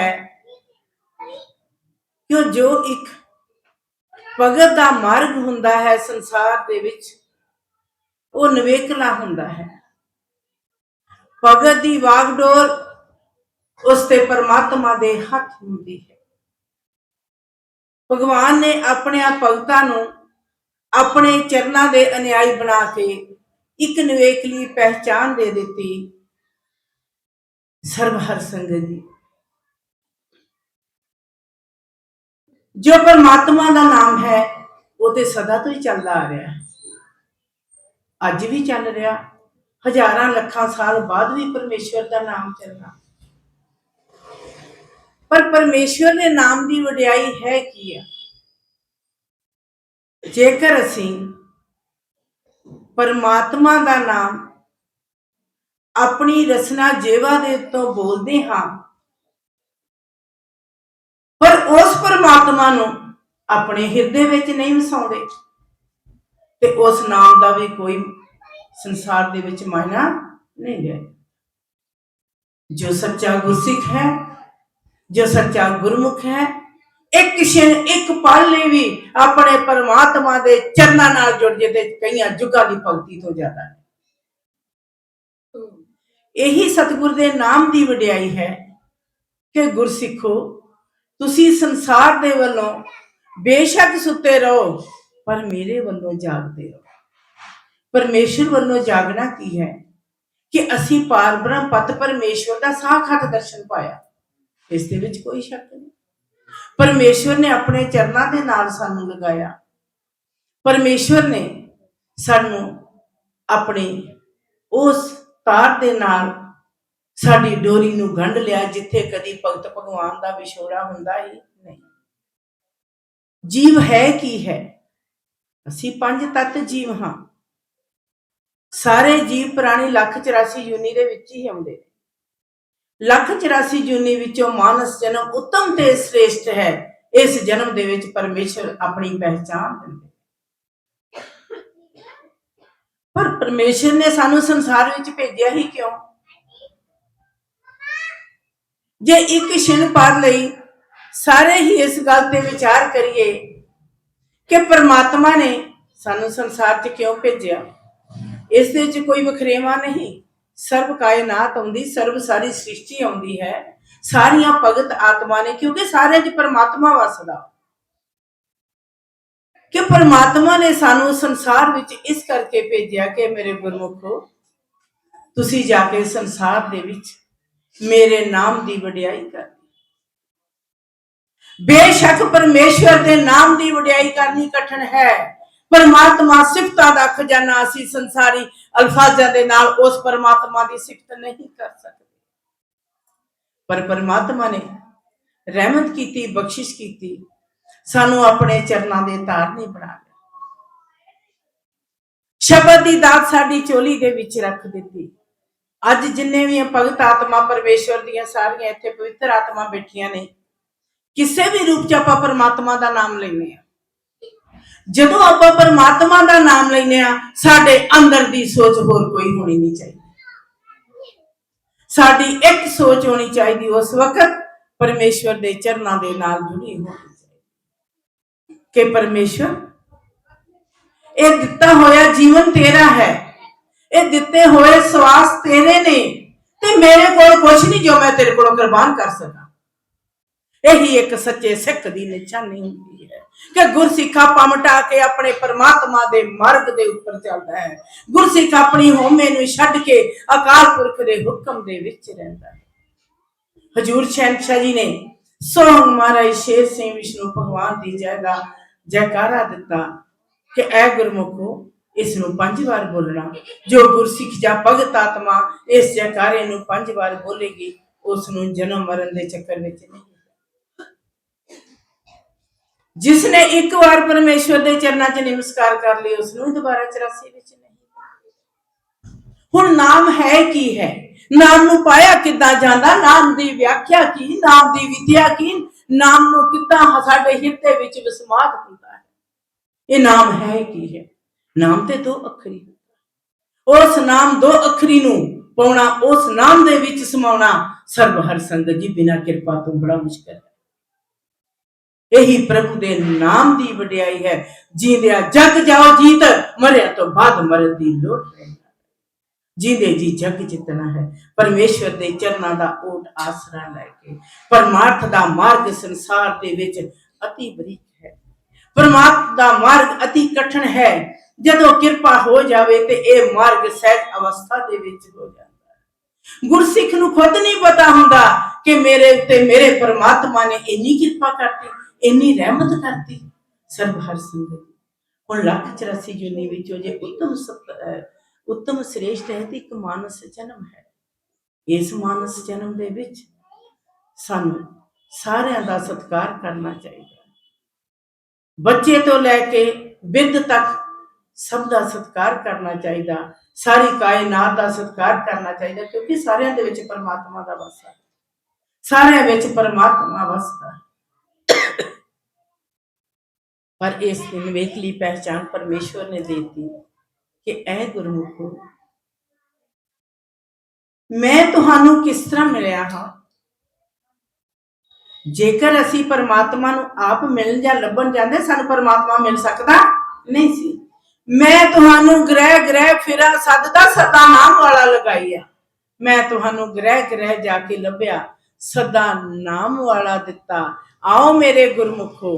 ਹੈ। ਕਿ ਜੋ ਇੱਕ ਭਗਤ ਦਾ ਮਾਰਗ ਹੁੰਦਾ ਹੈ ਸੰਸਾਰ ਦੇ ਵਿੱਚ, ਉਹ ਨਵੇਕਲਾ ਹੁੰਦਾ ਹੈ। ਭਗਤ ਦੀ ਵਾਗਡੋਰ ਉਸ ਤੇ ਪਰਮਾਤਮਾ ਦੇ ਹੱਥ ਹੁੰਦੀ ਹੈ। ਭਗਵਾਨ ਨੇ ਆਪਣੇ ਆ ਭਗਤਾਂ ਨੂੰ ਆਪਣੇ ਚਰਨਾਂ ਦੇ ਅਨਿਆਈ ਬਣਾ ਕੇ ਇੱਕ ਨਵੇਕਲੀ ਪਹਿਚਾਨ ਦੇ ਦਿੱਤੀ। ਸਰਬ ਹਰ ਸੰਗਤ ਜੀ। ਜੋ ਪਰਮਾਤਮਾ ਦਾ ਨਾਮ ਹੈ, ਉਹ ਤੇ ਸਦਾ ਤੋਂ ਹੀ ਚੱਲਦਾ ਆ ਰਿਹਾ ਹੈ। ਅੱਜ ਵੀ ਚੱਲ ਰਿਹਾ, ਹਜ਼ਾਰਾਂ ਲੱਖਾਂ ਸਾਲ ਬਾਅਦ ਵੀ ਪਰਮੇਸ਼ਵਰ ਦਾ ਨਾਮ ਚੱਲਣਾ ਪਰ ਪਰਮੇਸ਼ਵਰ ਦੇ ਨਾਮ ਦੀ ਵਡਿਆਈ ਹੈ ਕੀ ਆ? ਜੇਕਰ ਅਸੀਂ ਪਰਮਾਤਮਾ ਦਾ ਨਾਮ ਆਪਣੀ ਰਸਨਾ ਜੇਵਾ ਦੇ ਤੋਂ ਬੋਲਦੇ ਹਾਂ ਉਸ ਪਰਮਾਤਮਾ ਨੂੰ ਆਪਣੇ ਹਿਰਦੇ ਵਿੱਚ ਨਹੀਂ ਵਸਾਉਂਦੇ। ਤੇ ਉਸ ਨਾਮ ਦਾ ਵੀ ਕੋਈ ਸੰਸਾਰ ਦੇ ਵਿੱਚ ਮਾਇਨਾ ਨਹੀਂ ਰਿਹਾ ਜੋ ਸੱਚਾ ਗੁਰਸਿੱਖ ਹੈ ਜੋ ਸੱਚਾ ਗੁਰਮੁਖ ਹੈ ਇੱਕ ਛਿਨ ਇੱਕ ਪਲ ਲਈ ਵੀ ਆਪਣੇ ਪਰਮਾਤਮਾ ਦੇ ਚਰਨਾਂ ਨਾਲ ਜੁੜ ਜੇ ਤੇ ਕਈਆਂ ਜੁਗਾਂ ਦੀ ਭਗਤੀ ਤੋਂ ਜ਼ਿਆਦਾ ਹੈ। ਇਹੀ ਸਤਿਗੁਰ ਦੇ ਨਾਮ ਦੀ ਵਡਿਆਈ ਹੈ ਕਿ ਗੁਰਸਿੱਖੋ ਤੁਸੀਂ ਸੰਸਾਰ ਦੇ ਵੱਲੋਂ ਬੇਸ਼ੱਕ ਸੁੱਤੇ ਰਹੋ, ਪਰ ਮੇਰੇ ਵੱਲੋਂ ਜਾਗਦੇ ਰਹੋ। ਪਰਮੇਸ਼ਰ ਵੱਲੋਂ ਜਾਗਣਾ ਕੀ ਹੈ? ਕਿ ਅਸੀਂ ਪਾਰ ਬ੍ਰਹਮ ਪਤ ਪਰਮੇਸ਼ਵਰ ਦਾ ਸਾਖਾਤ ਦਰਸ਼ਨ ਪਾਇਆ। ਇਸ ਦੇ ਵਿੱਚ ਕੋਈ ਸ਼ੱਕ ਨਹੀਂ। ਪਰਮੇਸ਼ਵਰ ਨੇ ਆਪਣੇ ਚਰਨਾਂ ਦੇ ਨਾਲ ਸਾਨੂੰ ਲਗਾਇਆ। ਪਰਮੇਸ਼ਵਰ ਨੇ ਸਾਨੂੰ ਆਪਣੀ ਉਸ ਤਾਰ ਦੇ ਨਾਲ ਸਾਡੀ ਡੋਰੀ ਨੂੰ ਗੰਢ ਲਿਆ ਜਿੱਥੇ ਕਦੀ ਭਗਤ ਭਗਵਾਨ ਦਾ ਵਿਛੋੜਾ ਹੁੰਦਾ ਹੀ ਨਹੀਂ। ਜੀਵ ਹੈ ਕੀ ਹੈ? ਅਸੀਂ ਪੰਜ ਤੱਤ ਜੀਵ ਹਾਂ। ਸਾਰੇ ਜੀਵ ਪ੍ਰਾਣੀ ਲੱਖ 84 ਯੂਨੀ ਦੇ ਵਿੱਚ ਹੀ ਆਉਂਦੇ ਨੇ। ਲੱਖ 84 ਯੂਨੀ ਵਿੱਚੋਂ ਮਾਨਸ ਜਨਮ ਉੱਤਮ ਤੇ ਸ੍ਰੇਸ਼ਟ ਹੈ। ਇਸ ਜਨਮ ਦੇ ਵਿੱਚ ਪਰਮੇਸ਼ਰ ਆਪਣੀ ਪਹਿਚਾਨ ਦਿੰਦੇ ਪਰ ਪਰਮੇਸ਼ਰ ਨੇ ਸਾਨੂੰ ਸੰਸਾਰ ਵਿੱਚ ਭੇਜਿਆ ਹੀ ਕਿਉਂ? ਜੇ ਇੱਕ ਛਿਨ ਪਰ ਲਈ, ਸਾਰੇ ਹੀ ਇਸ ਗੱਲ ਤੇ ਵਿਚਾਰ ਕਰੀਏ ਕਿ ਪਰਮਾਤਮਾ ਨੇ ਸਾਨੂੰ ਸੰਸਾਰ 'ਚ ਕਿਉਂ ਭੇਜਿਆ? ਇਸ ਦੇ ਵਿੱਚ ਕੋਈ ਵਖਰੇਵਾ ਨਹੀਂ। ਸਰਬ ਕਾਇਨਾਤ ਆਉਂਦੀ, ਸਰਬ ਸਾਰੀ ਸ੍ਰਿਸ਼ਟੀ ਆਉਂਦੀ ਹੈ। ਸਾਰੀਆਂ ਭਗਤ ਆਤਮਾ ਨੇ, ਕਿਉਂਕਿ ਸਾਰੇ 'ਚ ਪਰਮਾਤਮਾ ਵਸਦਾ। ਕਿ ਪਰਮਾਤਮਾ ਨੇ ਸਾਨੂੰ ਸੰਸਾਰ ਵਿੱਚ ਇਸ ਕਰਕੇ ਭੇਜਿਆ ਕਿ ਮੇਰੇ ਗੁਰਮੁਖੋ, ਤੁਸੀਂ ਜਾ ਕੇ ਸੰਸਾਰ ਦੇ ਵਿੱਚ ਮੇਰੇ ਨਾਮ ਦੀ ਵਡਿਆਈ ਕਰਨੀ। ਬੇਸ਼ੱਕ ਪਰਮੇਸ਼ਵਰ ਦੇ ਨਾਮ ਦੀ ਵਡਿਆਈ ਕਰਨੀ ਕਠਿਨ ਹੈ, ਪਰਮਾਤਮਾ ਸਿਫਤਾਂ ਦਾ ਖਜ਼ਾਨਾ ਅਸੀਂ ਸੰਸਾਰੀ ਅਲਫਾਜ਼ਾਂ ਦੇ ਨਾਲ ਉਸ ਪਰਮਾਤਮਾ ਦੀ ਸਿਫਤ ਨਹੀਂ ਕਰ ਸਕਦੇ। ਪਰ ਪਰਮਾਤਮਾ ਨੇ ਰਹਿਮਤ ਕੀਤੀ, ਬਖਸ਼ਿਸ਼ ਕੀਤੀ, ਸਾਨੂੰ ਆਪਣੇ ਚਰਨਾਂ ਦੇ ਤਾਰਨੀ ਬਣਾ ਲਿਆ। ਸ਼ਬਦ ਦੀ ਦਾਤ ਸਾਡੀ ਚੋਲੀ ਦੇ ਵਿੱਚ ਰੱਖ ਦਿੱਤੀ। ਅੱਜ ਜਿੰਨੇ ਵੀ ਭਗਤ ਆਤਮਾ ਪਰਮੇਸ਼ਵਰ ਦੀਆਂ ਸਾਰੀਆਂ ਇੱਥੇ ਪਵਿੱਤਰ ਆਤਮਾ ਬੈਠੀਆਂ ਨੇ, ਕਿਸੇ ਵੀ ਰੂਪ ਚ ਆਪਾਂ ਪਰਮਾਤਮਾ ਦਾ ਨਾਮ ਲੈਨੇ ਆ ਜਦੋਂ ਆਪਾਂ ਪਰਮਾਤਮਾ ਦਾ ਨਾਮ ਲੈਨੇ ਆ ਸਾਡੇ ਅੰਦਰ ਦੀ ਸੋਚ ਹੋਰ ਕੋਈ ਹੋਣੀ ਨਹੀਂ ਚਾਹੀਦੀ। ਸਾਡੀ ਇੱਕ ਸੋਚ ਹੋਣੀ ਚਾਹੀਦੀ, ਉਸ ਵਕਤ ਪਰਮੇਸ਼ਵਰ ਦੇ ਚਰਨਾਂ ਦੇ ਨਾਲ ਜੁੜੀ ਹੋਣੀ ਚਾਹੀਦੀ। ਕਿ ਪਰਮੇਸ਼ਵਰ, ਇਹ ਦਿੱਤਾ ਹੋਇਆ ਜੀਵਨ ਤੇਰਾ ਹੈ। ਇਹ ਦਿੱਤੇ ਹੋਏ ਸਵਾਸ ਤੇਰੇ ਨੇ ਤੇ ਮੇਰੇ ਕੋਲ ਕੁਝ ਨਹੀਂ ਜੋ ਮੈਂ ਤੇਰੇ ਕੋਲੋਂ ਕੁਰਬਾਨ ਕਰ ਸਕਾਂ। ਇਹੀ ਇੱਕ ਸੱਚੇ ਸਿੱਖ ਦੀ ਨਿਸ਼ਾਨੀ ਹੁੰਦੀ ਹੈ ਕਿ ਗੁਰਸਿੱਖਾ ਪਮਟਾ ਕੇ ਆਪਣੇ ਪਰਮਾਤਮਾ ਦੇ ਮਾਰਗ ਦੇ ਉੱਪਰ ਚੱਲਦਾ ਹੈ। ਗੁਰਸਿੱਖ ਆਪਣੀ ਹੋਮੇ ਨੂੰ ਛੱਡ ਕੇ ਅਕਾਲ ਪੁਰਖ ਦੇ ਹੁਕਮ ਦੇ ਵਿੱਚ ਰਹਿੰਦਾ ਹੈ। ਹਜੂਰ ਸ਼ਹਿਨशाह ਜੀ ਨੇ ਸੋਹਣ ਮਹਾਰਾਜ ਸ਼ੇਰ ਸਿੰਘ ਵਿਸ਼ਨੂੰ ਭਗਵਾਨ ਦੀ ਜੈ ਦਾ ਜੈਕਾਰਾ ਦਿੱਤਾ ਕਿ ਐ ਗੁਰਮੁਖੋ ਇਸ ਨੂੰ ਪੰਜ ਵਾਰ ਬੋਲਣਾ। ਜੋ ਗੁਰਸਿੱਖ ਜਾਂ ਭਗਤ ਆਤਮਾ ਇਸ ਜੈਕਾਰੇ ਨੂੰ ਪੰਜ ਵਾਰ ਬੋਲੇਗੀ, ਉਸ ਨੂੰ ਜਨਮ ਮਰਨ ਦੇ ਚੱਕਰ ਵਿੱਚ ਨਹੀਂ ਜਿਸ ਨੇ ਇੱਕ ਵਾਰ ਪਰਮੇਸ਼ਵਰ ਦੇ ਚਰਨਾਂ 'ਚ ਨਮਸਕਾਰ ਕਰ ਲਈ ਉਸ ਨੂੰ ਦੁਬਾਰਾ 84 ਵਿੱਚ ਨਹੀਂ ਹੁਣ ਨਾਮ ਹੈ ਕੀ ਹੈ? ਨਾਮ ਨੂੰ ਪਾਇਆ ਕਿੱਦਾਂ ਜਾਂਦਾ? ਨਾਮ ਦੀ ਵਿਆਖਿਆ ਕੀ? ਨਾਮ ਦੀ ਵਿਦਿਆ ਕੀ? ਨਾਮ ਨੂੰ ਕਿੱਦਾਂ ਸਾਡੇ ਹਿਰਦੇ ਵਿੱਚ ਵਿਸਮਾਦ ਹੁੰਦਾ ਹੈ? ਇਹ ਨਾਮ ਹੈ ਕੀ ਹੈ? ਨਾਮ ਤੇ ਦੋ ਅੱਖਰੀ ਉਸ ਨਾਮ ਦੋ ਅੱਖਰੀ ਨੂੰ ਪਾਉਣਾ, ਉਸ ਨਾਮ ਦੇ ਵਿੱਚ ਸਮਾਉਣਾ ਸਰਬ ਹਰ ਸੰਗਤ ਜੀ ਬਿਨਾਂ ਕਿਰਪਾ ਤੋਂ ਬੜਾ ਮੁਸ਼ਕਲ ਹੈ। ਇਹੀ ਪ੍ਰਭੂ ਦੇ ਨਾਮ ਦੀ ਵਡਿਆਈ ਹੈ। ਜੀਂਦਿਆਂ ਜਗ ਜਾਓ ਜੀਤ, ਮਰਿਆ ਤੋਂ ਬਾਅਦ ਮਰਨ ਦੀ ਲੋੜ ਨਹੀਂ ਜੀਂਦੇ ਜੀ ਜਗ ਜਿੱਤਣਾ ਹੈ, ਪਰਮੇਸ਼ਵਰ ਦੇ ਚਰਨਾਂ ਦਾ ਓਟ ਆਸਰਾ ਲੈ ਕੇ, ਪਰਮਾਰਥ ਦਾ ਮਾਰਗ ਸੰਸਾਰ ਦੇ ਵਿੱਚ ਅਤੀ ਬਰੀਕ ਹੈ। ਪਰਮਾਰਥ ਦਾ ਮਾਰਗ ਅਤੀ ਕਠਿਨ ਹੈ। ਜਦੋਂ ਕਿਰਪਾ ਹੋ ਜਾਵੇ ਤੇ ਇਹ ਮਾਰਗ ਸਹਿਜ ਅਵਸਥਾ ਦੇ ਵਿੱਚ ਹੋ ਜਾਂਦਾ ਹੈ। ਗੁਰਸਿੱਖ ਨੂੰ ਖੁਦ ਨਹੀਂ ਪਤਾ ਹੁੰਦਾ ਕਿ ਮੇਰੇ ਉੱਤੇ ਮੇਰੇ ਪਰਮਾਤਮਾ ਨੇ ਇੰਨੀ ਕਿਰਪਾ ਕਰਤੀ, ਇੰਨੀ ਰਹਿਮਤ ਕਰਤੀ। ਸਰਬ ਹਰ ਸੰਗਤ, ਹੁਣ ਲੱਖ 84 ਜੁਨੀ ਵਿੱਚੋਂ ਜੇ ਉੱਤਮ ਉੱਤਮ ਸ੍ਰੇਸ਼ਟ ਹੈ ਤੇ ਇੱਕ ਮਾਨਸ ਜਨਮ ਹੈ। ਇਸ ਮਾਨਸ ਜਨਮ ਦੇ ਵਿੱਚ ਸਾਨੂੰ ਸਾਰਿਆਂ ਦਾ ਸਤਿਕਾਰ ਕਰਨਾ ਚਾਹੀਦਾ ਬੱਚੇ ਤੋਂ ਲੈ ਕੇ ਬਿਰਧ ਤੱਕ ਸਭ ਦਾ ਸਤਿਕਾਰ ਕਰਨਾ ਚਾਹੀਦਾ, ਸਾਰੀ ਕਾਇਨਾਤ ਦਾ ਸਤਿਕਾਰ ਕਰਨਾ ਚਾਹੀਦਾ, ਕਿਉਂਕਿ ਸਾਰਿਆਂ ਦੇ ਵਿੱਚ ਪਰਮਾਤਮਾ ਦਾ ਵਾਸ ਹੈ ਸਾਰਿਆਂ ਵਿੱਚ ਪਰਮਾਤਮਾ ਵਸਦਾ ਹੈ ਪਰ ਇਸ ਦੀ ਨਿਵੇਕਲੀ ਪਹਿਚਾਨ ਪਰਮੇਸ਼ਵਰ ਨੇ ਦੇ ਦਿੱਤੀ ਕਿ ਐ ਗੁਰਮੁਖੋ ਮੈਂ ਤੁਹਾਨੂੰ ਕਿਸ ਤਰ੍ਹਾਂ ਮਿਲਿਆ ਹਾਂ? ਜੇਕਰ ਅਸੀਂ ਪਰਮਾਤਮਾ ਨੂੰ ਆਪ ਮਿਲਣ ਜਾਂ ਲੱਭਣ ਜਾਂਦੇ, ਸਾਨੂੰ ਪਰਮਾਤਮਾ ਮਿਲ ਸਕਦਾ? ਨਹੀਂ ਸੀ। ਮੈਂ ਤੁਹਾਨੂੰ ਗ੍ਰਹਿ ਗ੍ਰਹਿ ਫਿਰਾਂ, ਸੱਦਦਾ ਸਦਾ ਨਾਮ ਵਾਲਾ ਲਗਾਈ ਮੈਂ ਤੁਹਾਨੂੰ ਗ੍ਰਹਿ ਗ੍ਰਹਿ ਜਾ ਕੇ ਲੱਭਿਆ ਸਦਾ ਨਾਮ ਵਾਲਾ ਦਿੱਤਾ। ਆਓ ਮੇਰੇ ਗੁਰਮੁਖੋ,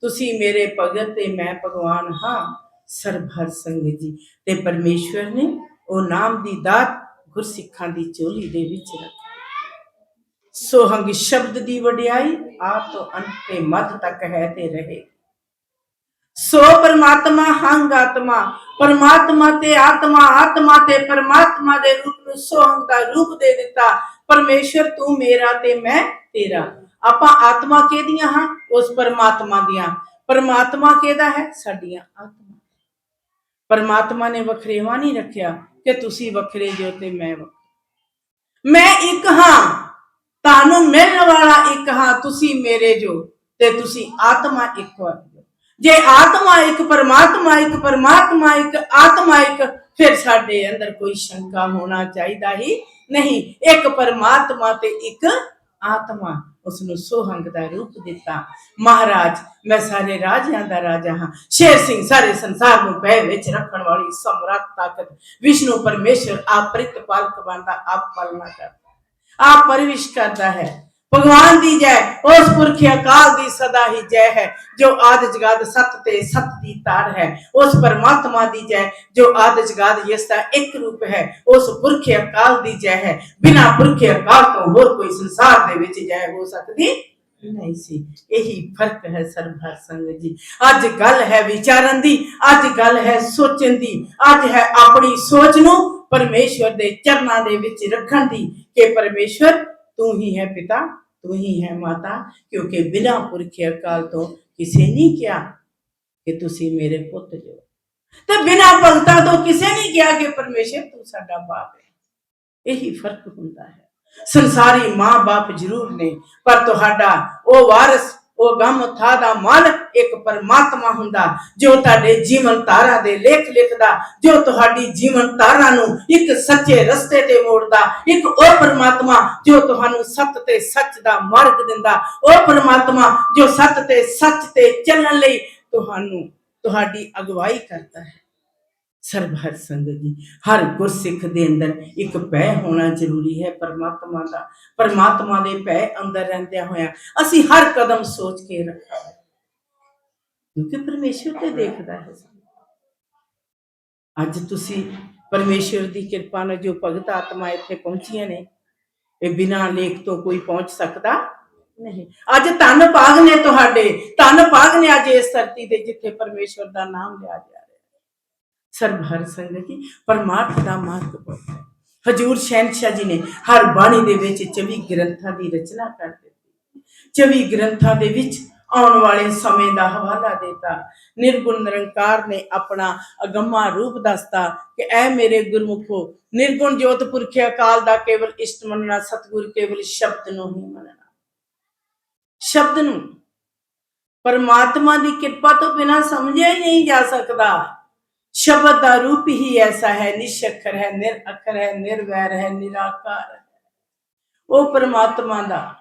ਤੁਸੀਂ ਮੇਰੇ ਭਗਤ ਤੇ ਮੈਂ ਭਗਵਾਨ ਹਾਂ ਸਰਬ ਸੰਗਤ ਜੀ। ਤੇ ਪਰਮੇਸ਼ਵਰ ਨੇ ਉਹ ਨਾਮ ਦੀ ਦਾਤ ਗੁਰਸਿੱਖਾਂ ਦੀ ਚੋਲੀ ਦੇ ਵਿੱਚ ਰੱਖੀ। ਸੋਹੰਗ ਸ਼ਬਦ ਦੀ ਵਡਿਆਈ, ਆਪ ਤੋਂ ਅੰਤ ਤੇ ਮੱਧ ਤੱਕ ਹੈ ਤੇ ਰਹੇ। ਸੋ ਪਰਮਾਤਮਾ ਹੰਗ ਆਤਮਾ, ਪਰਮਾਤਮਾ ਤੇ ਆਤਮਾ ਆਤਮਾ ਤੇ ਪਰਮਾਤਮਾ ਦੇ ਰੂਪ ਨੂੰ ਸੋਹੰਗ ਦਾ ਰੂਪ ਦੇ ਦਿੱਤਾ। ਪਰਮੇਸ਼ਰ ਤੂੰ ਮੇਰਾ ਤੇ ਮੈਂ ਤੇਰਾ। ਆਪਾਂ ਆਤਮਾ ਕਿਹਦੀਆਂ ਹਾਂ? ਉਸ ਪਰਮਾਤਮਾ ਦੀਆਂ। ਪਰਮਾਤਮਾ ਕਿਹਦਾ ਹੈ? ਸਾਡੀਆਂ ਆਤਮਾ। ਪਰਮਾਤਮਾ ਨੇ ਵਖਰੇਵਾ ਨਹੀਂ ਰੱਖਿਆ ਕਿ ਤੁਸੀਂ ਵੱਖਰੇ ਜੋ ਤੇ ਮੈਂ ਵੱਖਰਾ। ਮੈਂ ਇੱਕ ਹਾਂ, ਤੁਹਾਨੂੰ ਮਿਲਣ ਵਾਲਾ ਇੱਕ ਹਾਂ, ਤੁਸੀਂ ਮੇਰੇ ਜੋ ਤੇ ਤੁਸੀਂ ਆਤਮਾ ਇੱਕ ਹੋ। ਜੇ ਆਤਮਾ ਇੱਕ ਪਰਮਾਤਮਾ ਇੱਕ ਪਰਮਾਤਮਾ ਇੱਕ ਆਤਮਾ ਇੱਕ, ਫਿਰ ਸਾਡੇ ਅੰਦਰ ਕੋਈ ਸ਼ੰਕਾ ਹੋਣਾ ਚਾਹੀਦਾ ਹੀ ਨਹੀਂ। ਇੱਕ ਪਰਮਾਤਮਾ ਤੇ ਇੱਕ ਆਤਮਾ ਉਸ ਨੂੰ ਸੋਹੰਗ ਦਾ ਰੂਪ ਦਿੱਤਾ। ਮਹਾਰਾਜ, ਮੈਂ ਸਾਰੇ ਰਾਜਿਆਂ ਦਾ ਰਾਜਾ ਹਾਂ। ਸ਼ੇਰ ਸਿੰਘ ਸਾਰੇ ਸੰਸਾਰ ਨੂੰ ਪੈ ਵਿੱਚ ਰੱਖਣ ਵਾਲੀ ਸਮਰੱਥ ਤਾਕਤ। ਵਿਸ਼ਨੂੰ ਪਰਮੇਸ਼ਰ ਆਪ ਪਾਲਕ ਬਣਦਾ, ਆਪ ਪਾਲਣਾ ਕਰਦਾ। ਆਪ ਪਰਵਿਸ਼ ਕਰਦਾ ਹੈ। ਭਗਵਾਨ ਦੀ ਜੈ, ਉਸ ਪੁਰਖ ਅਕਾਲ ਦੀ ਸਦਾ ਹੀ ਜੈ ਹੈ, ਜੋ ਆਦ ਜਗਾਦ ਸਤ ਤੇ ਸਤ ਦੀ ਤਾਰ ਹੈ। ਉਸ ਪਰਮਾਤਮਾ ਦੀ ਜੈ, ਜੋ ਆਦ ਜਗਾਦ ਯਸ ਦਾ ਇੱਕ ਰੂਪ ਹੈ, ਉਸ ਪੁਰਖ ਅਕਾਲ ਦੀ ਜੈ ਹੈ। ਬਿਨਾ ਪੁਰਖ ਅਕਾਲ ਤੋਂ ਹੋਰ ਕੋਈ ਸੰਸਾਰ ਦੇ ਵਿੱਚ ਜੈ ਹੋ ਸਕਦੀ ਨਹੀਂ ਸੀ। ਇਹੀ ਫ਼ਰਕ ਹੈ ਸਰਬਹਰ ਸੰਗਤ ਜੀ। ਅੱਜ ਗੱਲ ਹੈ ਵਿਚਾਰਨ ਦੀ, ਅੱਜ ਗੱਲ ਹੈ ਸੋਚਣ ਦੀ, ਅੱਜ ਹੈ ਆਪਣੀ ਸੋਚ ਨੂੰ ਪਰਮੇਸ਼ਵਰ ਦੇ ਚਰਨਾਂ ਦੇ ਵਿੱਚ ਰੱਖਣ ਦੀ ਕਿ ਪਰਮੇਸ਼ਵਰ ਤੂੰ ਹੀ ਹੈ ਪਿਤਾ ਤੂੰ ਹੀ ਹੈ ਮਾਤਾ ਕਿਉਂਕਿ ਬਿਨਾਂ ਪੁਰਖ ਅਕਾਲ ਤੋਂ ਕਿਸੇ ਨਹੀਂ ਕਿਹਾ ਕਿ ਤੁਸੀਂ ਮੇਰੇ ਪੁੱਤ ਜੋ ਤੇ ਬਿਨਾਂ ਭਗਤਾਂ ਤੋਂ ਕਿਸੇ ਨੇ ਕਿਹਾ ਕਿ ਪਰਮੇਸ਼ਰ ਤੂੰ ਸਾਡਾ ਬਾਪ ਹੈ ਇਹੀ ਫ਼ਰਕ ਹੁੰਦਾ ਹੈ ਸੰਸਾਰੀ ਮਾਂ-ਬਾਪ ਜ਼ਰੂਰ ਨੇ ਪਰ ਤੁਹਾਡਾ ਉਹ ਵਾਰਿਸ ਉਹ ਗਮ ਥਾ ਦਾ ਮਾਲਕ ਇੱਕ ਪਰਮਾਤਮਾ ਹੁੰਦਾ। ਜੋ ਤੁਹਾਡੇ ਜੀਵਨ ਧਾਰਾ ਦੇ ਲੇਖ ਲਿਖਦਾ ਜੋ ਤੁਹਾਡੀ ਜੀਵਨ ਧਾਰਾ ਨੂੰ ਇੱਕ ਸੱਚੇ ਰਸਤੇ ਤੇ ਮੋੜਦਾ। ਇੱਕ ਉਹ ਪਰਮਾਤਮਾ ਜੋ ਤੁਹਾਨੂੰ ਸੱਚ ਤੇ ਸੱਚ ਦਾ ਮਾਰਗ ਦਿੰਦਾ। ਉਹ ਪਰਮਾਤਮਾ ਜੋ ਸੱਚ ਤੇ ਸੱਚ ਤੇ ਚੱਲਣ ਲਈ ਤੁਹਾਨੂੰ ਤੁਹਾਡੀ ਅਗਵਾਈ ਕਰਦਾ ਹੈ। ਸਰਬ ਹਰ ਸੰਗਤ ਜੀ। ਹਰ ਗੁਰਸਿੱਖ ਦੇ ਅੰਦਰ ਇੱਕ ਭੈ ਹੋਣਾ ਜ਼ਰੂਰੀ ਹੈ, ਪਰਮਾਤਮਾ ਦਾ। ਪਰਮਾਤਮਾ ਦੇ ਭੈ ਅੰਦਰ ਰਹਿੰਦਿਆਂ ਹੋਇਆ ਅਸੀਂ ਹਰ ਕਦਮ ਸੋਚ ਕੇ ਰੱਖਾ। ਕਿਉਂਕਿ ਪਰਮੇਸ਼ਰ ਤੇ ਦੇਖਦਾ ਹੈ ਅੱਜ ਤੁਸੀਂ ਪਰਮੇਸ਼ਰ ਦੀ ਕਿਰਪਾ ਨਾਲ ਜੋ ਭਗਤ ਆਤਮਾ ਇੱਥੇ ਪਹੁੰਚੀਆਂ ਨੇ, ਇਹ ਬਿਨਾਂ ਲੇਖ ਤੋਂ ਕੋਈ ਪਹੁੰਚ ਸਕਦਾ ਨਹੀਂ। ਅੱਜ ਧੰਨ ਭਾਗ ਨੇ ਤੁਹਾਡੇ। ਧੰਨ ਭਾਗ ਨੇ ਅੱਜ ਇਸ ਧਰਤੀ ਤੇ ਜਿੱਥੇ ਪਰਮੇਸ਼ਰ ਦਾ ਨਾਮ ਲਿਆ ਗਿਆ। ਸਰਬ ਹਰ ਸੰਗਤ ਜੀ ਪਰਮਾਰਥ ਦਾ ਮਾਰਗ ਬਹੁਤ ਹੈ। ਹਜੂਰ ਸ਼ਹਿਨशाह ਜੀ ਨੇ ਹਰ ਬਾਣੀ ਦੇ ਵਿੱਚ 24 ਗ੍ਰੰਥਾਂ ਦੀ ਰਚਨਾ ਕਰ ਦਿੱਤੀ। 24 ਗ੍ਰੰਥਾਂ ਦੇ ਵਿੱਚ ਆਉਣ ਵਾਲੇ ਸਮੇਂ ਦਾ ਹਵਾਲਾ ਦਿੱਤਾ। ਨਿਰਗੁਣ ਨਿਰੰਕਾਰ ਨੇ ਆਪਣਾ ਅਗੰਮਾ ਰੂਪ ਦੱਸਤਾ ਕਿ ਐ ਮੇਰੇ ਗੁਰਮੁਖੋ, ਨਿਰਗੁਣ ਜੋਤ ਪੁਰਖੇ ਅਕਾਲ ਦਾ ਕੇਵਲ ਇਸ਼ਟ ਮੰਨਣਾ, ਸਤਿਗੁਰ ਕੇਵਲ ਸ਼ਬਦ ਨੂੰ ਹੀ ਮੰਨਣਾ। ਸ਼ਬਦ ਨੂੰ ਪਰਮਾਤਮਾ ਦੀ ਕਿਰਪਾ ਤੋਂ ਬਿਨਾ ਸਮਝਿਆ ਹੀ ਨਹੀਂ ਜਾ ਸਕਦਾ। ਸ਼ਬਦ ਦਾ ਰੂਪ ਹੀ ਐਸਾ ਹੈ, ਨਿਸ਼ੱਖਰ ਹੈ, ਨਿਰਅਖਰ ਹੈ, ਨਿਰਵੈਰ ਹੈ, ਨਿਰਾਕਾਰ ਹੈ। ਉਹ ਪਰਮਾਤਮਾ ਦਾ,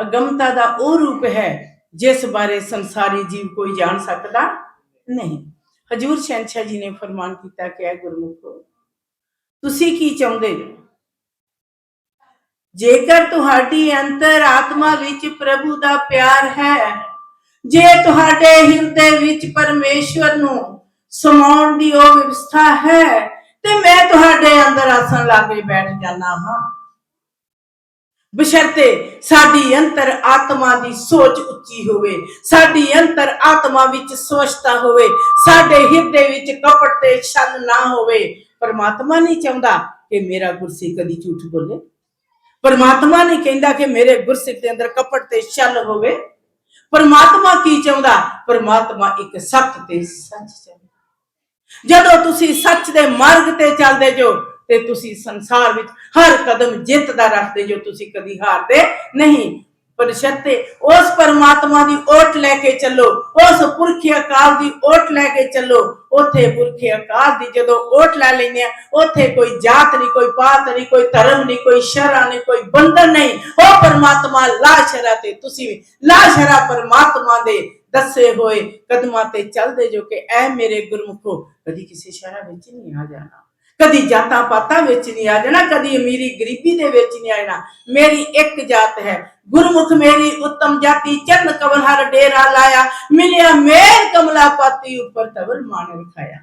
ਅਗਮਤਾ ਦਾ ਉਹ ਰੂਪ ਹੈ, ਜਿਸ ਬਾਰੇ ਸੰਸਾਰੀ ਜੀਵ ਕੋਈ ਜਾਣ ਸਕਦਾ ਨਹੀਂ। ਹਜੂਰ ਸ਼ਹਿਨशाह ਜੀ ਨੇ ਫਰਮਾਨ ਕੀਤਾ ਕਿ, ਐ ਗੁਰਮੁਖੋ, ਤੁਸੀਂ ਕੀ ਚਾਹੁੰਦੇ ਹੋ? ਜੇਕਰ ਤੁਹਾਡੀ ਅੰਤਰ ਆਤਮਾ ਵਿੱਚ ਪ੍ਰਭੂ ਦਾ ਪਿਆਰ ਹੈ, ਜੇ ਤੁਹਾਡੇ ਹਿਰਦੇ ਵਿੱਚ ਪਰਮੇਸ਼ਵਰ ਨੂੰ ਸਮਾਉਣ ਦੀ ਉਹ ਵਿਵਸਥਾ ਹੈ ਤੇ ਮੈਂ ਤੁਹਾਡੇ ਅੰਦਰ ਆਸਣ ਲਾ ਕੇ ਬੈਠ ਜਾਣਾ ਹਾਂ। ਬਸ਼ਰਤੇ ਸਾਡੀ ਅੰਤਰ ਆਤਮਾ ਦੀ ਸੋਚ ਉੱਚੀ ਹੋਵੇ, ਸਾਡੀ ਅੰਤਰ ਆਤਮਾ ਵਿੱਚ ਸਵਛਤਾ ਹੋਵੇ, ਸਾਡੇ ਹਿਰਦੇ ਵਿੱਚ ਕਪਟ ਤੇ ਛਲ ਨਾ ਹੋਵੇ। ਪਰਮਾਤਮਾ ਨਹੀਂ ਚਾਹੁੰਦਾ ਕਿ ਮੇਰਾ ਗੁਰਸਿੱਖ ਕਦੀ ਝੂਠ ਬੋਲੇ। ਪਰਮਾਤਮਾ ਨਹੀਂ ਕਹਿੰਦਾ ਕਿ ਮੇਰੇ ਗੁਰਸਿੱਖ ਦੇ ਅੰਦਰ ਕਪਟ ਤੇ ਛਲ ਹੋਵੇ। ਪਰਮਾਤਮਾ ਕੀ ਚਾਹੁੰਦਾ? ਪਰਮਾਤਮਾ ਇੱਕ ਸੱਚ ਤੇ ਸੱਚ ਚਾਹੁੰਦਾ। ਜਦੋਂ ਤੁਸੀਂ ਸੱਚ ਦੇ ਮਾਰਗ ਤੇ ਚੱਲਦੇ ਜੋ, ਤੇ ਤੁਸੀਂ ਸੰਸਾਰ ਵਿੱਚ ਹਰ ਕਦਮ ਜਿੱਤ ਦਾ ਰੱਖਦੇ ਜੋ ਤੁਸੀਂ ਕਦੀ ਹਾਰਦੇ ਨਹੀਂ। ਪਰ ਸ਼ਰਤੇ ਉਸ ਪਰਮਾਤਮਾ ਦੀ ਓਟ ਲੈ ਕੇ ਚੱਲੋ, ਉਸ ਪੁਰਖੀ ਅਕਾਲ ਦੀ ਓਟ ਲੈ ਕੇ ਚੱਲੋ। ਉਥੇ ਪੁਰਖੀ ਅਕਾਲ ਦੀ ਜਦੋਂ ਓਟ ਲੈ ਲੈਂਦੇ ਆ, ਉਥੇ ਕੋਈ ਜਾਤ ਨਹੀਂ, ਕੋਈ ਪਾਤ ਨਹੀਂ, ਕੋਈ ਧਰਮ ਨਹੀਂ, ਕੋਈ ਸ਼ਰਾ ਨਹੀਂ, ਕੋਈ ਬੰਧਨ ਨਹੀਂ। ਉਹ ਪਰਮਾਤਮਾ ਲਾ ਸ਼ਰਾ ਤੇ ਤੁਸੀਂ ਵੀ ਲਾ ਸ਼ਰਾ ਪਰਮਾਤਮਾ ਦੇ ਦੱਸੇ ਹੋਏ ਕਦਮਾਂ ਤੇ ਚੱਲਦੇ ਜੋ ਕਿ ਐ ਮੇਰੇ ਗੁਰਮੁਖੋ, ਕਦੀ ਕਿਸੇ ਸ਼ਹਿਰਾ ਵਿੱਚ ਨਹੀਂ ਆ ਜਾਣਾ। ਕਦੀ ਜਾਤਾਂ ਪਾਤਾਂ ਵਿੱਚ ਨਹੀਂ ਆ ਜਾਣਾ, ਕਦੀ ਅਮੀਰੀ ਗਰੀਬੀ ਦੇ ਵਿੱਚ ਨਹੀਂ ਆ ਜਾਣਾ। ਮੇਰੀ ਇੱਕ ਜਾਤ ਹੈ। ਗੁਰਮੁਖ ਮੇਰੀ ਉੱਤਮ ਜਾਤੀ, ਚਰਨ ਕਵਲ ਹਰ ਡੇਰਾ ਲਾਇਆ। ਮਿਲਿਆ ਮੇਰ ਕਮਲਾ ਪਾਤੀ ਉੱਪਰ ਤਵਲ ਮਾਨ ਰਖਾਇਆ।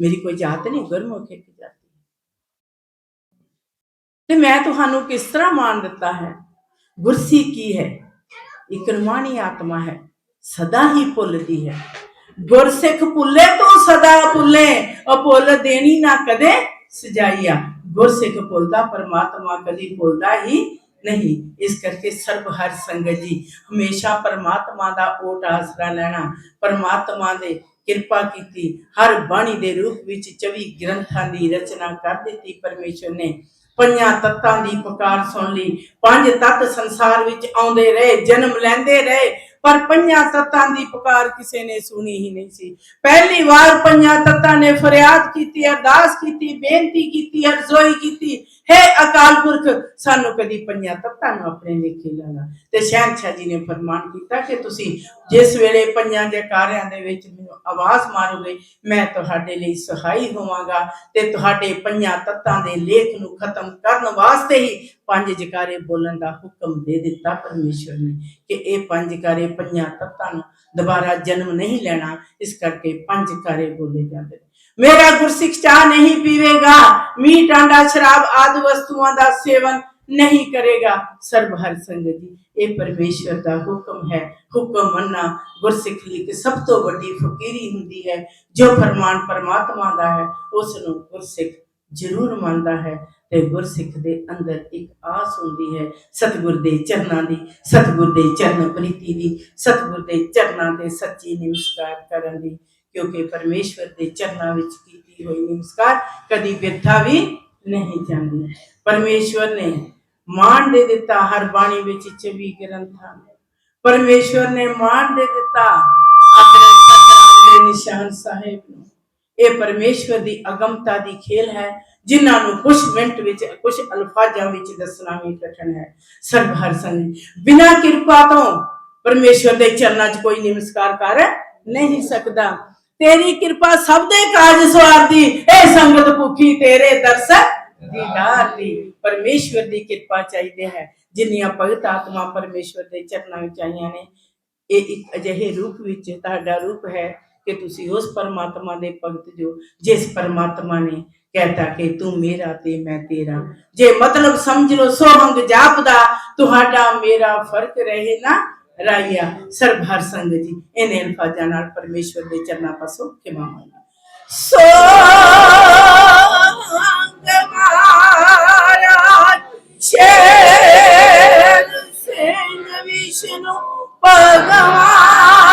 ਮੇਰੀ ਕੋਈ ਜਾਤ ਨਹੀਂ, ਗੁਰਮੁਖ ਇੱਕ ਜਾਤੀ। ਤੇ ਮੈਂ ਤੁਹਾਨੂੰ ਕਿਸ ਤਰ੍ਹਾਂ ਮਾਣ ਦਿੱਤਾ ਹੈ? ਗੁਰਸੀ ਕੀ ਹੈ? ਇੱਕ ਰਮਾਣੀ ਆਤਮਾ ਹੈ। ਸਦਾ ਹੀ ਭੁੱਲਦੀ ਹੈ। ਗੁਰਸਿੱਖ ਭੁੱਲੇ ਤੂੰ ਸਦਾ ਭੁੱਲੇ, ਉਹ ਭੁੱਲ ਦੇਣੀ ਨਾ ਕਦੇ ਸਜਾਈਆ। ਗੁਰਸਿੱਖ ਭੁੱਲਦਾ, ਪਰਮਾਤਮਾ ਕਦੀ ਭੁੱਲਦਾ ਹੀ ਨਹੀਂ। ਇਸ ਕਰਕੇ ਸਰਬ ਹਰ ਸੰਗਤ ਜੀ, ਹਮੇਸ਼ਾ ਪਰਮਾਤਮਾ ਦਾ ਓਟ ਆਸਰਾ ਲੈਣਾ, ਪਰਮਾਤਮਾ ਦੇ ਕਿਰਪਾ ਕੀਤੀ, ਹਰ ਬਾਣੀ ਦੇ ਰੂਪ ਵਿੱਚ 24 ਗ੍ਰੰਥਾਂ ਦੀ ਰਚਨਾ ਕਰ ਦਿੱਤੀ ਪਰਮੇਸ਼ਰ ਨੇ। ਪੰਜਾਂ ਤੱਤਾਂ ਦੀ ਪੁਕਾਰ ਸੁਣ ਲਈ, ਪੰਜ ਤੱਤ ਸੰਸਾਰ ਵਿੱਚ ਆਉਂਦੇ ਰਹੇ, ਜਨਮ ਲੈਂਦੇ ਰਹੇ ਪਰ ਪੰਜਾਂ ਤੱਤਾਂ ਦੀ ਪੁਕਾਰ ਕਿਸੇ ਨੇ ਸੁਣੀ ਹੀ ਨਹੀਂ ਸੀ। ਪਹਿਲੀ ਵਾਰ ਪੰਜਾਂ ਤੱਤਾਂ ਨੇ ਫਰਿਆਦ ਕੀਤੀ, ਅਰਦਾਸ ਕੀਤੀ, ਬੇਨਤੀ ਕੀਤੀ, ਅਰਜ਼ੋਈ ਕੀਤੀ, ਹੈ ਅਕਾਲ ਪੁਰਖ, ਸਾਨੂੰ ਕਦੀ ਪੰਜਾਂ ਤੱਤਾਂ ਨੂੰ ਆਪਣੇ ਲੇਖੇ ਲਾਣਾ ਤੇ ਸ਼ਹਿਨशाह ਜੀ ਨੇ ਫਰਮਾਨ ਕੀਤਾ ਕਿ ਤੁਸੀਂ ਜਿਸ ਵੇਲੇ ਪੰਜਾਂ ਜਕਾਰਿਆਂ ਦੇ ਵਿੱਚ ਮੈਨੂੰ ਆਵਾਜ਼ ਮਾਰੋਗੇ, ਮੈਂ ਤੁਹਾਡੇ ਲਈ ਸਹਾਈ ਹੋਵਾਂਗਾ ਤੇ ਤੁਹਾਡੇ ਪੰਜਾਂ ਤੱਤਾਂ ਦੇ ਲੇਖ ਨੂੰ ਖਤਮ ਕਰਨ ਵਾਸਤੇ ਹੀ ਪੰਜ ਜਕਾਰੇ ਬੋਲਣ ਦਾ ਹੁਕਮ ਦੇ ਦਿੱਤਾ ਪਰਮੇਸ਼ਵਰ ਨੇ ਕਿ ਇਹ ਪੰਜ ਜਕਾਰੇ ਪੰਜਾਂ ਤੱਤਾਂ ਨੂੰ ਦੁਬਾਰਾ ਜਨਮ ਨਹੀਂ ਲੈਣਾ, ਇਸ ਕਰਕੇ ਪੰਜ ਜਕਾਰੇ ਬੋਲੇ ਜਾਂਦੇ ਮੇਰਾ ਗੁਰਸਿੱਖ ਚਾਹ ਨਹੀਂ ਪੀਵੇਗਾ ਮੀਟ ਆਂਡਾ ਸ਼ਰਾਬ ਆਦਿ ਵਸਤੂਆਂ ਦਾ ਸੇਵਨ ਨਹੀਂ ਕਰੇਗਾ। ਸਰਬ ਹਰ ਸੰਗਤ ਜੀ, ਇਹ ਪਰਮੇਸ਼ਵਰ ਦਾ ਹੁਕਮ ਹੈ। ਹੁਕਮ ਮੰਨਣਾ ਗੁਰਸਿੱਖ ਲਈ ਇੱਕ ਸਭ ਤੋਂ ਵੱਡੀ ਫਕੀਰੀ ਹੁੰਦੀ ਹੈ। ਜੋ ਫਰਮਾਨ ਪਰਮਾਤਮਾ ਦਾ ਹੈ ਉਸ ਨੂੰ ਗੁਰਸਿੱਖ ਜ਼ਰੂਰ ਮੰਨਦਾ ਹੈ। ਤੇ ਗੁਰਸਿੱਖ ਦੇ ਅੰਦਰ ਇੱਕ ਆਸ ਹੁੰਦੀ ਹੈ, ਸਤਿਗੁਰ ਦੇ ਚਰਨਾਂ ਦੀ, ਸਤਿਗੁਰ ਦੇ ਚਰਨ ਪ੍ਰੀਤੀ ਦੀ, ਸਤਿਗੁਰ ਦੇ ਚਰਨਾਂ ਤੇ ਸੱਚੀ ਨਮਸਕਾਰ ਕਰਨ ਦੀ, ਕਿਉਂਕਿ ਪਰਮੇਸ਼ਵਰ ਦੇ ਚਰਨਾਂ ਵਿੱਚ ਕੀਤੀ ਹੋਈ ਨਮਸਕਾਰ ਕਦੀ ਬਿਰਥਾ ਵੀ ਨਹੀਂ ਜਾਂਦੀ। ਪਰਮੇਸ਼ਵਰ ਨੇ ਮਾਣ ਦੇ ਦਿੱਤਾ ਹਰ ਬਾਣੀ ਵਿੱਚ 24 ਗ੍ਰੰਥਾਂ ਨੂੰ। ਪਰਮੇਸ਼ਵਰ ਨੇ ਮਾਣ ਦੇ ਦਿੱਤਾ ਆਪਣੇ ਸਤਿਗੁਰ ਦੇ ਨਿਸ਼ਾਨ ਸਾਹਿਬ ਨੂੰ। ਇਹ ਪਰਮੇਸ਼ਵਰ ਦੀ ਅਗਮਤਾ ਦੀ ਖੇਲ ਹੈ। ਜਿਨ੍ਹਾਂ ਨੂੰ ਕੁਝ ਮਿੰਟ ਵਿੱਚ ਕੁਝ ਅਲਫਾਜ਼ਾਂ ਵਿੱਚ ਦੱਸਣਾ ਵੀ ਕਠਿਨ ਹੈ। ਸਰਬ ਹਰ ਸੰਗ, ਬਿਨਾਂ ਕਿਰਪਾ ਤੋਂ ਪਰਮੇਸ਼ਵਰ ਦੇ ਚਰਨਾਂ 'ਚ ਕੋਈ ਨਮਸਕਾਰ ਕਰ ਨਹੀਂ ਸਕਦਾ। ਤੇਰੀ ਕਿਰਪਾ ਸਭ ਦੇ ਕਾਜ ਸਵਾਰਦੀ, ਇਹ ਸੰਗਤ ਭੁੱਖੀ ਤੇਰੇ ਦਰਸ ਦੀਦਾਰ ਦੀ ਪਰਮੇਸ਼ਵਰ ਦੀ ਕਿਰਪਾ ਚਾਹੀਦੀ ਹੈ। ਜਿੰਨੀਆਂ ਭਗਤ ਆਤਮਾ ਪਰਮੇਸ਼ਵਰ ਦੇ ਚਰਨਾਂ ਵਿੱਚ ਆਈਆਂ ਨੇ, ਇਹ ਇੱਕ ਅਜਿਹੇ ਰੂਪ ਵਿੱਚ ਤੁਹਾਡਾ ਰੂਪ ਹੈ ਕਿ ਤੁਸੀਂ ਉਸ ਪਰਮਾਤਮਾ ਦੇ ਭਗਤ ਜੋ, ਜਿਸ ਪਰਮਾਤਮਾ ਨੇ ਕਹਿਤਾ ਕਿ ਤੂੰ ਮੇਰਾ ਤੇ ਮੈਂ ਤੇਰਾ। ਜੇ ਮਤਲਬ ਸਮਝ ਲਓ, ਸੋਹੰਗ ਜਾਪਦਾ, ਤੁਹਾਡਾ ਮੇਰਾ ਫ਼ਰਕ ਰਹੇ ਨਾ ਰਾਇਆ। ਸਰਬ ਸੰਗ ਜੀ, ਇਹਨੇ ਅਲਫਾਜ਼ਾਂ ਨਾਲ ਪਰਮੇਸ਼ਵਰ ਦੇ ਚਰਨਾਂ ਪਾਸੋਂ ਖਿਮਾ ਮੰਗਦਾ ਸੋਹੰਗ ਮਹਾਰਾਜ ਸ਼ੇਰ ਸਿੰਘ ਵਿਸ਼ਨੂੰ ਭਗਵਾਨ।